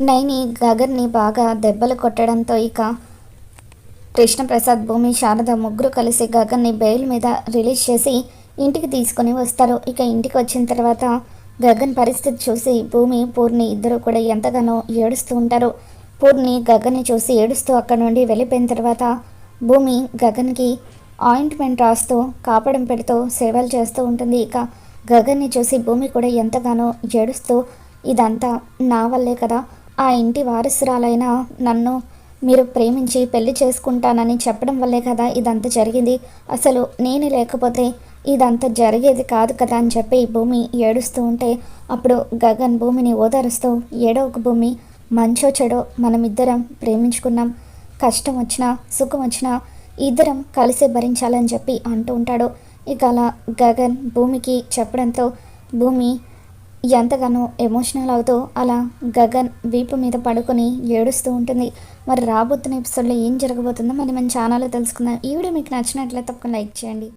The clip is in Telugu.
నైని గగన్ని బాగా దెబ్బలు కొట్టడంతో ఇక కృష్ణప్రసాద్ భూమి శారద ముగ్గురు కలిసి గగన్ని బెయిల్ మీద రిలీజ్ చేసి ఇంటికి తీసుకొని వస్తారు. ఇక ఇంటికి వచ్చిన తర్వాత గగన్ పరిస్థితి చూసి భూమి పూర్ణి ఇద్దరు కూడా ఎంతగానో ఏడుస్తూ ఉంటారు. పూర్ణి గగన్ని చూసి ఏడుస్తూ అక్కడ నుండి వెళ్ళిపోయిన తర్వాత భూమి గగన్కి ఆయింట్మెంట్ రాస్తూ కాపడం పెడుతూ సేవలు చేస్తూ ఉంటుంది. ఇక గగన్ని చూసి భూమి కూడా ఎంతగానో ఏడుస్తూ ఇదంతా నా వల్లే కదా ఆ ఇంటి వారసురాలైన నన్ను మీరు ప్రేమించి పెళ్ళి చేసుకుంటానని చెప్పడం వల్లే కదా ఇదంతా జరిగింది. అసలు నేను లేకపోతే ఇదంతా జరిగేది కాదు కదా అని చెప్పి భూమి ఏడుస్తూ ఉంటే అప్పుడు గగన్ భూమిని ఓదారుస్తూ ఏడో ఒక భూమి మంచో చెడో మనమిద్దరం ప్రేమించుకున్నాం. కష్టం వచ్చినా సుఖం వచ్చినా ఇద్దరం కలిసే భరించాలని చెప్పి అంటూ ఉంటాడు. ఇక అలా గగన్ భూమికి చెప్పడంతో భూమి ఎంతగానో ఎమోషనల్ అవుతూ అలా గగన్ వీపు మీద పడుకొని ఏడుస్తూ ఉంటుంది. మరి రాబోతున్న ఎపిసోడ్లో ఏం జరగబోతుందో మరి మన ఛానల్లో తెలుసుకుందాం. ఈ వీడియో మీకు నచ్చినట్లయితే తప్పకుండా లైక్ చేయండి.